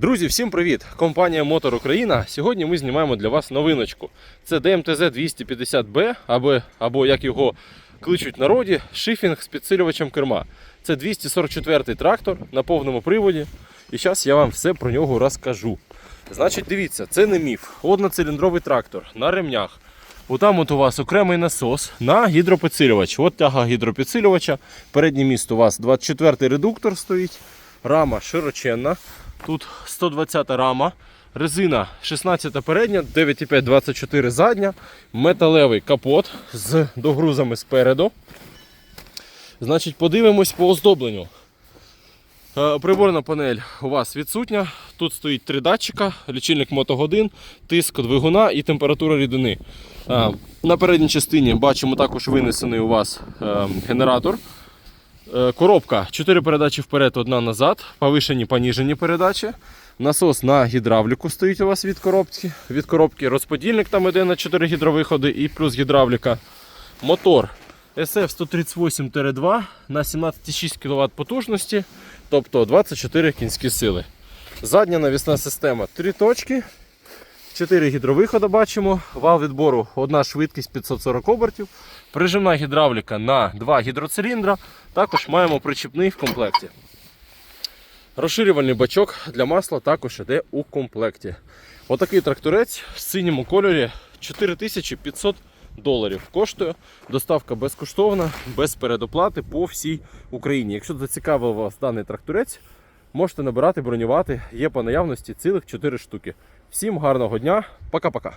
Друзі, всім привіт! Компанія Мотор Україна. Сьогодні ми знімаємо для вас новиночку. Це DMTZ 250B, або, або як його кличуть народі, шифінг з підсилювачем керма. Це 244-й трактор на повному приводі. І зараз я вам все про нього розкажу. Значить, дивіться, це не міф. Одноциліндровий трактор на ремнях. Отам от у вас окремий насос на гідропідсилювач. От тяга гідропідсилювача. Переднє місто у вас 24-й редуктор стоїть. Рама широченна. Тут 120 рама, резина 16 передня, 9,5-24 задня, металевий капот з догрузами спереду. Значить, подивимось по оздобленню. Е, Приборна панель у вас відсутня. Тут стоїть три датчика, лічильник мотогодин, тиск двигуна і температура рідини. Е, На передній частині бачимо також винесений у вас е, генератор. Е, Коробка 4 передачі вперед, одна назад, повишені, поніжені передачі. Насос на гідравліку стоїть у вас від коробки. Від коробки розподільник там іде на 4 гідровиходи і плюс гідравліка. Мотор SF138-2 на 17,6 кВт потужності, тобто 24 кінські сили. Задня навісна система 3 точки. 4 гідровиходи бачимо, вал відбору одна швидкість 540 обертів, прижимна гідравліка на 2 гідроциліндра. Також маємо причіпний в комплекті. Розширювальний бачок для масла також йде у комплекті. Отакий тракторець в синьому кольорі 4500 доларів коштує. Доставка безкоштовна, без передоплати по всій Україні. Якщо зацікавив вас даний тракторець, можете набирати, бронювати. Є по наявності цілих 4 штуки. Всім гарного дня, пока-пока.